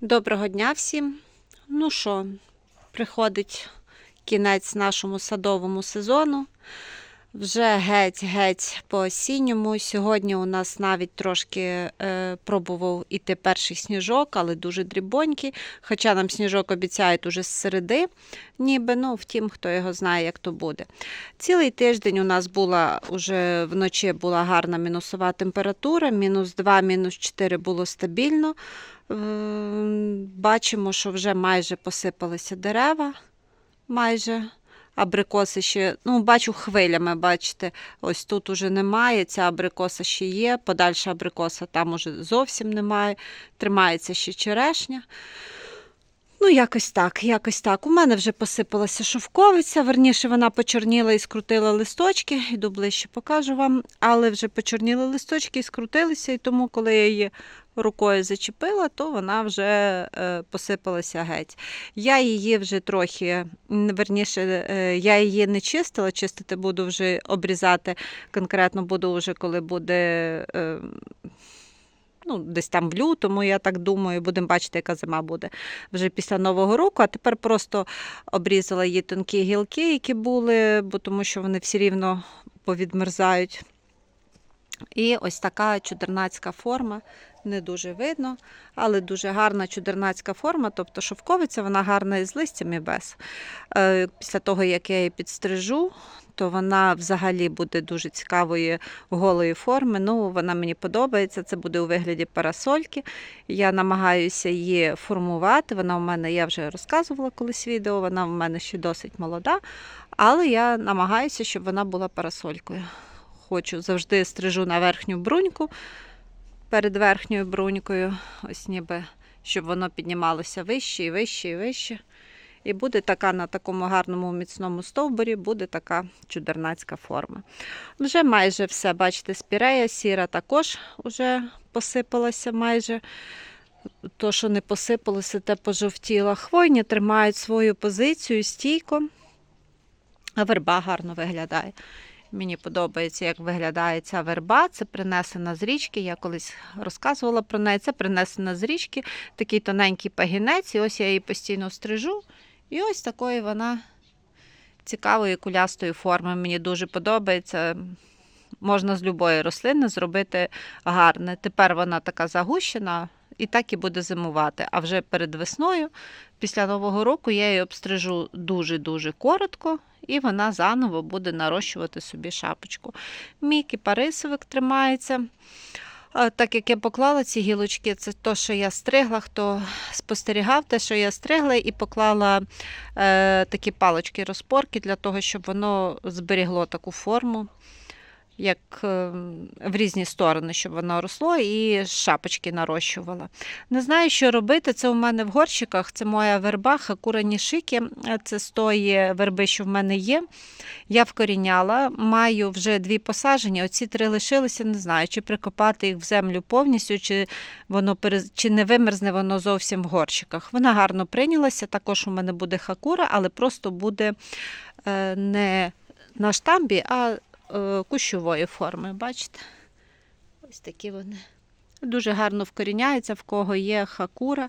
Доброго дня всім. Ну що, приходить кінець нашому садовому сезону. Вже геть-геть по осінньому. Сьогодні у нас навіть трошки е, пробував іти перший сніжок, але дуже дрібонький. Хоча нам сніжок обіцяють уже з середи, ніби, ну, втім, хто його знає, як то буде. Цілий тиждень у нас була уже вночі була гарна мінусова температура, мінус 2, мінус 4 було стабільно. Е, Бачимо, що вже майже посипалися дерева. Майже. Абрикоси ще, ну, бачу хвилями, бачите, ось тут уже немає, ця абрикоса ще є, подальша абрикоса там уже зовсім немає, тримається ще черешня. Ну, якось так, якось так. У мене вже посипалася шовковиця, верніше вона почорніла і скрутила листочки, іду ближче покажу вам, але вже почорніли листочки і скрутилися, і тому, коли я її рукою зачепила, то вона вже е, посипалася геть. Я її вже трохи, верніше, е, я її не чистила, чистити буду вже обрізати. Конкретно буду вже, коли буде. Ну, десь там в лютому, я так думаю, будемо бачити, яка зима буде вже після Нового року. А тепер просто обрізала її тонкі гілки, які були, бо тому що вони всі рівно повідмерзають. І ось така чудернацька форма, не дуже видно, але дуже гарна чудернацька форма, тобто шовковиця, вона гарна із листям і без. Е, Після того, як я її підстрижу, то вона взагалі буде дуже цікавої голої форми. Ну, вона мені подобається. Це буде у вигляді парасольки. Я намагаюся її формувати. Вона у мене, я вже розказувала колись відео, вона в мене ще досить молода, але я намагаюся, щоб вона була парасолькою. Хочу завжди стрижу на верхню бруньку перед верхньою брунькою, ось ніби, щоб воно піднімалося вище і вище і вище. І буде така на такому гарному міцному стовбурі, буде така чудернацька форма. Вже майже все, бачите, спірея сіра також вже посипалася майже. То, що не посипалося, те пожовтіло. Хвойні тримають свою позицію стійко, а верба гарно виглядає. Мені подобається, як виглядає ця верба. Це принесена з річки. Я колись розказувала про неї. Це принесена з річки, такий тоненький пагінець. І ось я її постійно стрижу. І ось такої вона цікавої кулястої форми. Мені дуже подобається. Можна з любої рослини зробити гарне. Тепер вона така загущена і так і буде зимувати. А вже перед весною, після Нового року, я її обстрижу дуже-дуже коротко, і вона заново буде нарощувати собі шапочку. Мій кипарисовик тримається. Так як я поклала ці гілочки, це те, що я стригла, хто спостерігав, те, що я стригла, і поклала е, такі палочки розпорки для того, щоб воно зберігло таку форму, як е, в різні сторони, щоб воно росло і шапочки нарощувала. Не знаю, що робити. Це у мене в горщиках, це моя верба, хакура нішики. Це з тої верби, що в мене є. Я вкоріняла, маю вже дві посаджені, оці три лишилися, не знаю, чи прикопати їх в землю повністю, чи воно чи не вимерзне воно зовсім в горщиках. Вона гарно прийнялася. Також у мене буде хакура, але просто буде е, не на штамбі, а е, кущової форми. Бачите? Ось такі вони. Дуже гарно вкоріняються, в кого є хакура.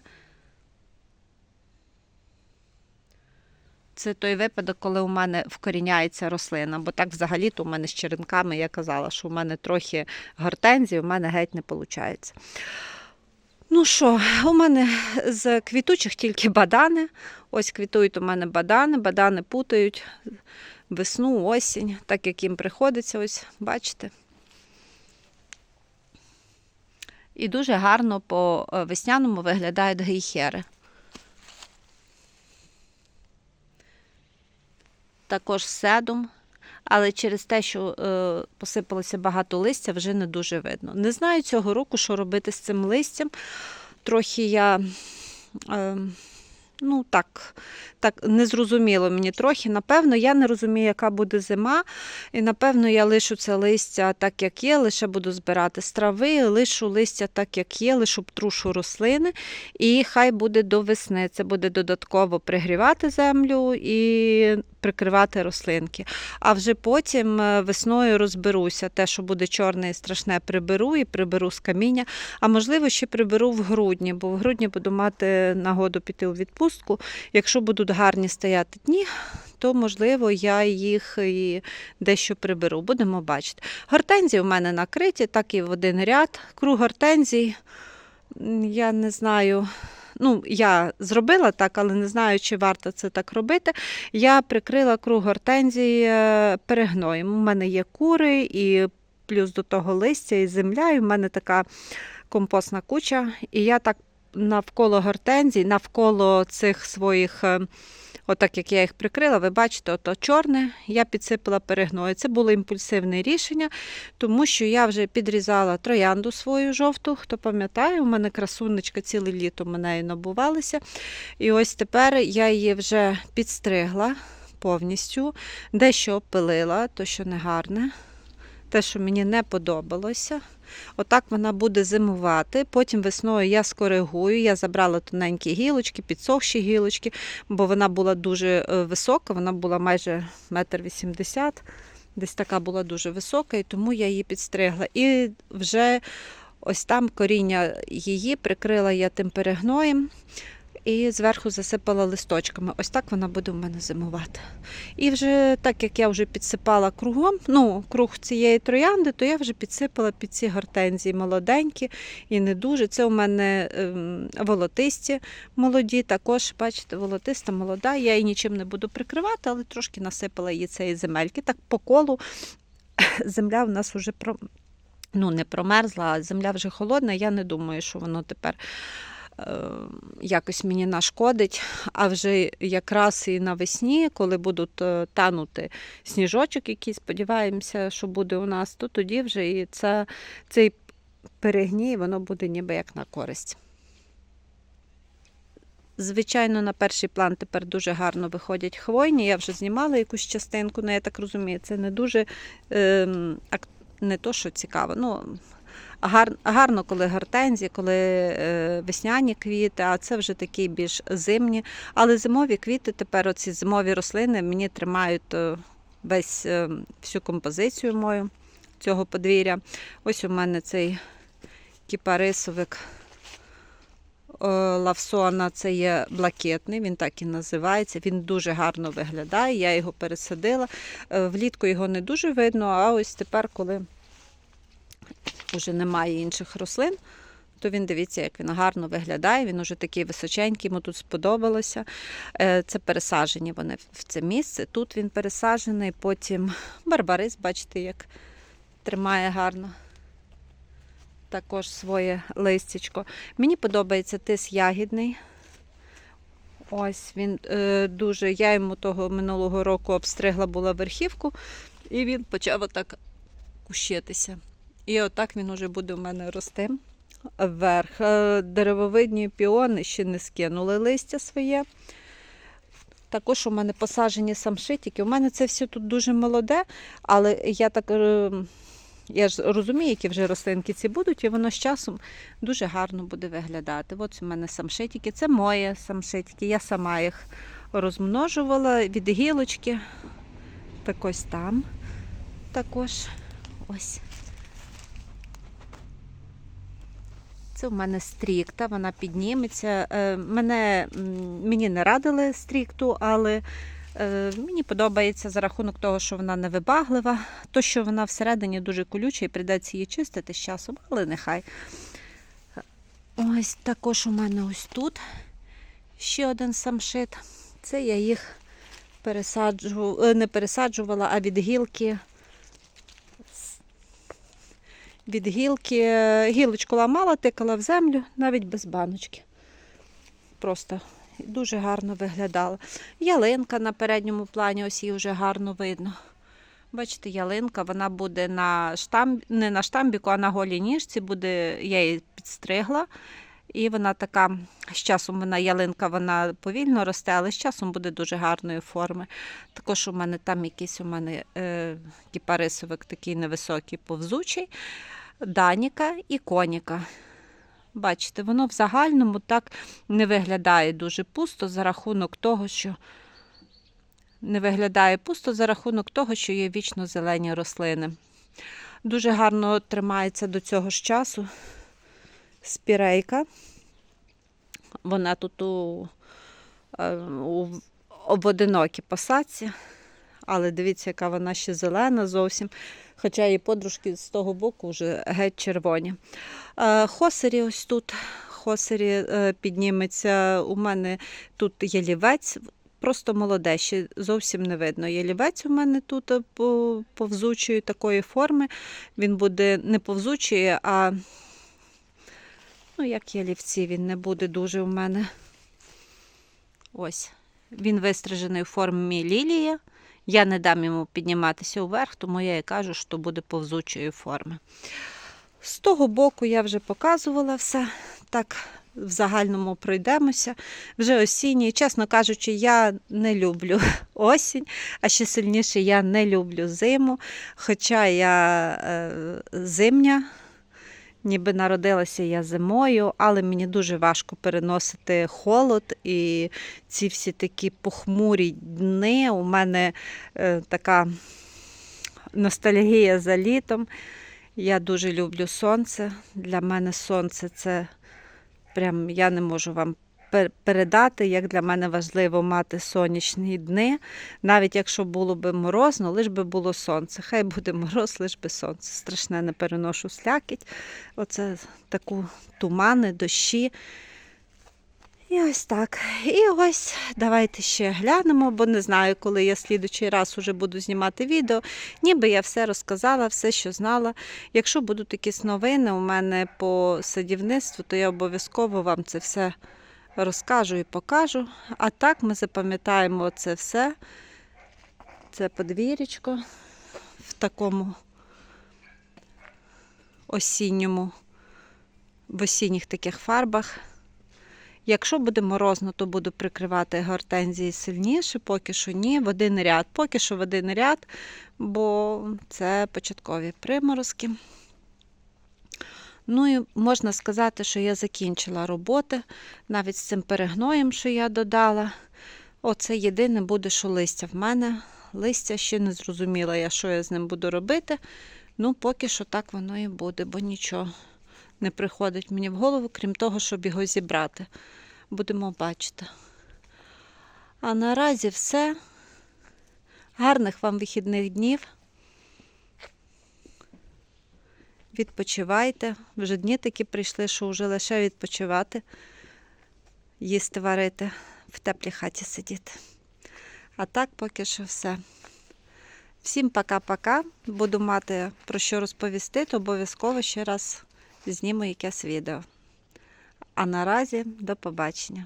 Це той випадок, коли у мене вкоріняється рослина, бо так взагалі-то у мене з черенками я казала, що у мене трохи гортензії, у мене геть не виходить. Ну що, у мене з квітучих тільки бадани. Ось квітують у мене бадани, бадани путають весну, осінь, так як їм приходиться, ось бачите. І дуже гарно по е, весняному виглядають гейхери. Також седум, але через те, що е, посипалося багато листя, вже не дуже видно. Не знаю цього року, що робити з цим листям. Трохи я. Е, Ну, так, так, не зрозуміло мені трохи. Напевно, я не розумію, яка буде зима. І напевно я лишу це листя так, як є, лише буду збирати з трави, лишу листя так, як є, лишу трушу рослини, і хай буде до весни. Це буде додатково пригрівати землю і прикривати рослинки. А вже потім е, весною розберуся. Те, що буде чорне і страшне, приберу і приберу з каміння. А можливо, ще приберу в грудні, бо в грудні буду мати нагоду піти у відпустку. Якщо будуть гарні стояти дні, то можливо я їх і дещо приберу. Будемо бачити. Гортензії у мене накриті, так і в один ряд. Круг гортензій. Я не знаю. Ну, я зробила так, але не знаю, чи варто це так робити. Я прикрила круг гортензії е, перегноєм. У мене є кури і плюс до того листя і земля. І в мене така компостна куча. І я так навколо гортензій, навколо цих своїх, е, отак як я їх прикрила, ви бачите, ото чорне, я підсипала перегною. Це було імпульсивне рішення, тому що я вже підрізала троянду свою жовту. Хто пам'ятає, у мене красунечка ціле літо ми нею набувалися. І ось тепер я її вже підстригла повністю, дещо опилила, то що не гарне, те, що мені не подобалося. Отак вона буде зимувати. Потім весною я скоригую. Я забрала тоненькі гілочки, підсохші гілочки, бо вона була дуже е, висока, вона була майже метр вісімдесят, десь така була дуже висока, і тому я її підстригла. І вже ось там коріння її прикрила я тим перегноєм. І зверху засипала листочками. Ось так вона буде в мене зимувати. І вже так як я вже підсипала кругом, ну, круг цієї троянди, то я вже підсипала під ці гортензії молоденькі і не дуже. Це у мене ем, волотисті молоді, також, бачите, волотиста молода. Я її нічим не буду прикривати, але трошки насипала її цієї земельки. Так по колу земля в нас вже про... ну, не промерзла, а земля вже холодна. Я не думаю, що воно тепер якось мені нашкодить. А вже якраз і навесні, коли будуть е, танути сніжочок, який сподіваємося, що буде у нас, то тоді вже і це, цей перегній, воно буде ніби як на користь. Звичайно, на перший план тепер дуже гарно виходять хвойні. Я вже знімала якусь частинку, але я так розумію, це не дуже ем, не то, що цікаво. Ну, гарно, коли гортензії, коли е, весняні квіти, а це вже такі більш зимні. Але зимові квіти тепер, оці зимові рослини, мені тримають е, весь е, всю композицію мою цього подвір'я. Ось у мене цей кіпарисовик лавсона, це є блакитний, він так і називається. Він дуже гарно виглядає. Я його пересадила. Влітку його не дуже видно, а ось тепер, коли вже немає інших рослин, то він дивіться, як він гарно виглядає. Він уже такий височенький, йому тут сподобалося. Е, Це пересаджені вони в це місце. Тут він пересаджений, потім барбарис, бачите, як тримає гарно. Також своє листячко. Мені подобається тис ягідний. Ось він е, дуже. Я йому того минулого року обстригла була верхівку, і він почав отак кущитися. І отак він уже буде у мене рости вверх. Е, Деревовидні піони ще не скинули листя своє. Також у мене посаджені самшитики. У мене це все тут дуже молоде, але я так е, я ж розумію, які вже рослинки ці будуть, і воно з часом дуже гарно буде виглядати. От у мене самшитики, це мої самшитики. Я сама їх розмножувала від гілочки. Так ось там також ось. Це в мене стрікта, вона підніметься. Е, Мене, мені не радили стрікту, але е, мені подобається за рахунок того, що вона невибаглива. То, що вона всередині дуже колюча і прийдеться її чистити з часом, але нехай. Ось також у мене ось тут ще один самшит. Це я їх пересаджу, е, не пересаджувала, а від гілки від гілки. Гілочку ламала, тикала в землю, навіть без баночки. Просто дуже гарно виглядала. Ялинка на передньому плані, ось її вже гарно видно. Бачите, ялинка, вона буде на штамб... не на штамбіку, а на голій ніжці. Буде... Я її підстригла. І вона така, з часом вона ялинка вона повільно росте, але з часом буде дуже гарної форми. Також у мене там якийсь у мене е, кіпарисовик такий невисокий, повзучий, даніка і коніка. Бачите, воно в загальному так не виглядає дуже пусто за рахунок того, що не виглядає пусто за рахунок того, що є вічно зелені рослини. Дуже гарно тримається до цього ж часу спірейка. Вона тут у, е, у, в одинокій посадці, але дивіться, яка вона ще зелена зовсім. Хоча її подружки з того боку вже геть червоні. Е, Хосері ось тут. Хосері е, підніметься. У мене тут ялівець, просто молоде, ще зовсім не видно. Ялівець у мене тут е, повзучої такої форми. Він буде не повзучий, а ну, як ялівці, він не буде дуже у мене. Ось. Він вистрижений у формі лілії. Я не дам йому підніматися вверх, тому я і кажу, що буде повзучої форми. З того боку я вже показувала все. Так, в загальному пройдемося. Вже осінній. Чесно кажучи, я не люблю осінь, а ще сильніше я не люблю зиму. Хоча я е, зимня, ніби народилася я зимою, але мені дуже важко переносити холод і ці всі такі похмурі дни. У мене е, така ностальгія за літом. Я дуже люблю сонце. Для мене сонце це прям я не можу вам передати, як для мене важливо мати сонячні дни. Навіть якщо було би морозно, лиш би було сонце. Хай буде мороз, лиш би сонце. Страшне не переношу слякіть. Оце таку тумани, дощі. І ось так. І ось давайте ще глянемо, бо не знаю, коли я слідучий раз уже буду знімати відео. Ніби я все розказала, все, що знала. Якщо будуть якісь новини у мене по садівництву, то я обов'язково вам це все розкажу і покажу. А так ми запам'ятаємо це все. Це подвір'ячко в такому осінньому, в осінніх таких фарбах. Якщо буде морозно, то буду прикривати гортензії сильніше, поки що ні, в один ряд. Поки що в один ряд, бо це початкові приморозки. Ну і можна сказати, що я закінчила роботи навіть з цим перегноєм, що я додала. Оце єдине буде, що листя в мене. Листя ще не зрозуміла я, що я з ним буду робити. Ну, поки що так воно і буде, бо нічого не приходить мені в голову, крім того, щоб його зібрати. Будемо бачити. А наразі все. Гарних вам вихідних днів. Відпочивайте. Вже дні такі прийшли, що вже лише відпочивати, їсти варити, в теплій хаті сидіти. А так поки що все. Всім пока-пока. Буду мати про що розповісти, то обов'язково ще раз зніму якесь відео. А наразі до побачення.